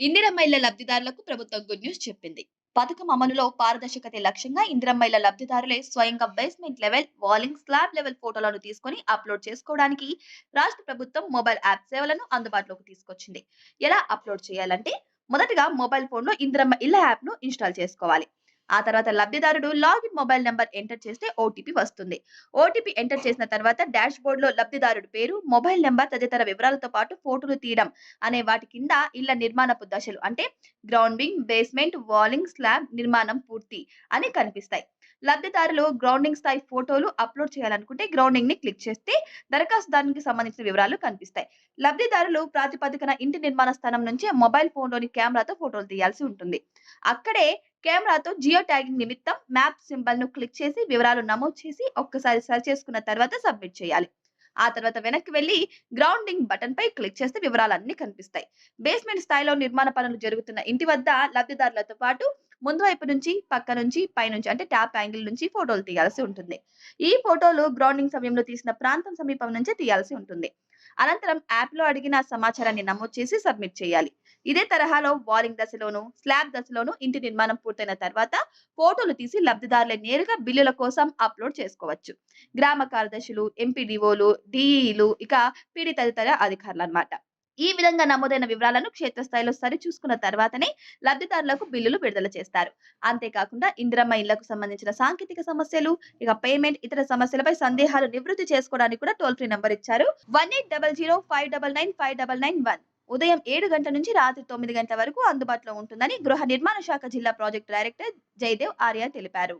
ఇందిరమ్మ ఇళ్ళ లబ్ధిదారులకు ప్రభుత్వం గుడ్ న్యూస్ చెప్పింది. పథకం అమలులో పారదర్శకత లక్ష్యంగా ఇందిరమ్మైల లబ్ధిదారులే స్వయంగా basement level walling slab level ఫోటోలను తీసుకొని అప్లోడ్ చేసుకోవడానికి రాష్ట్ర ప్రభుత్వం మొబైల్ యాప్ సేవలను అందుబాటులోకి తీసుకొచ్చింది. ఎలా అప్లోడ్ చేయాలంటే మొదటగా మొబైల్ ఫోన్లో ఇందిరమ్మ ఇళ్ళ యాప్ను ఇన్స్టాల్ చేసుకోవాలి. ఆ తర్వాత లబ్ధిదారుడు లాగిన్ మొబైల్ నెంబర్ ఎంటర్ చేస్తే ఓటీపీ వస్తుంది. ఓటీపీ ఎంటర్ చేసిన తర్వాత డాష్ బోర్డ్లో పేరు మొబైల్ నెంబర్ తదితర వివరాలతో పాటు ఫోటోలు తీయడం అనే వాటి కింద ఇళ్ళ నిర్మాణపు దశలు అంటే గ్రౌండింగ్ బేస్మెంట్ వాలింగ్ స్లాబ్ నిర్మాణం పూర్తి అని కనిపిస్తాయి. లబ్ధిదారులు గ్రౌండింగ్ స్థాయి ఫోటోలు అప్లోడ్ చేయాలనుకుంటే గ్రౌండింగ్ని క్లిక్ చేస్తే దరఖాస్తుదారునికి సంబంధించిన వివరాలు కనిపిస్తాయి. లబ్ధిదారులు ప్రాతిపదికన ఇంటి నిర్మాణ స్థానం నుంచి మొబైల్ ఫోన్లోని కెమెరాతో ఫోటోలు తీయాల్సి ఉంటుంది. అక్కడే కెమెరాతో జియో ట్యాగింగ్ నిమిత్తం మ్యాప్ సింబల్ను క్లిక్ చేసి వివరాలు నమోదు చేసి ఒక్కసారి సెర్చ్ చేసుకున్న తర్వాత సబ్మిట్ చేయాలి. ఆ తర్వాత వెనక్కి వెళ్ళి గ్రౌండింగ్ బటన్ పై క్లిక్ చేస్తే వివరాలన్నీ కనిపిస్తాయి. బేస్మెంట్ స్థాయిలో నిర్మాణ పనులు జరుగుతున్న ఇంటి వద్ద లబ్ధిదారులతో పాటు ముందు వైపు నుంచి పక్క నుంచి పైనుంచి అంటే ట్యాప్ యాంగిల్ నుంచి ఫోటోలు తీయాల్సి ఉంటుంది. ఈ ఫోటోలు గ్రౌండింగ్ సమయంలో తీసిన ప్రాంతం సమీపం నుంచే తీయాల్సి ఉంటుంది. అనంతరం యాప్లో అడిగిన సమాచారాన్ని నమోదు చేసి సబ్మిట్ చేయాలి. ఇదే తరహాలో వాలింగ్ దశలోను స్లాబ్ దశలోను ఇంటి నిర్మాణం పూర్తయిన తర్వాత ఫోటోలు తీసి లబ్ధిదారులే నేరుగా బిల్లుల కోసం అప్లోడ్ చేసుకోవచ్చు. గ్రామ కార్యదర్శులు ఎంపీడీఓలు డిఈలు ఇక పీడి తదితర అధికారులు అన్నమాట ఈ విధంగా నమోదైన వివరాలను క్షేత్రస్థాయిలో సరిచూసుకున్న తర్వాతనే లబ్ధిదారులకు బిల్లులు విడుదల చేస్తారు. అంతేకాకుండా ఇందిరమ్మ ఇళ్ళకు సంబంధించిన సాంకేతిక సమస్యలు ఇక పేమెంట్ ఇతర సమస్యలపై సందేహాలు నివృత్తి చేసుకోవడానికి కూడా టోల్ ఫ్రీ నంబర్ ఇచ్చారు. One eight double zero five double nine five double nine one. ఉదయం ఏడు గంటల నుంచి రాత్రి తొమ్మిది గంటల వరకు అందుబాటులో ఉంటుందని గృహ నిర్మాణ శాఖ జిల్లా ప్రాజెక్టు డైరెక్టర్ జయదేవ్ ఆర్య తెలిపారు.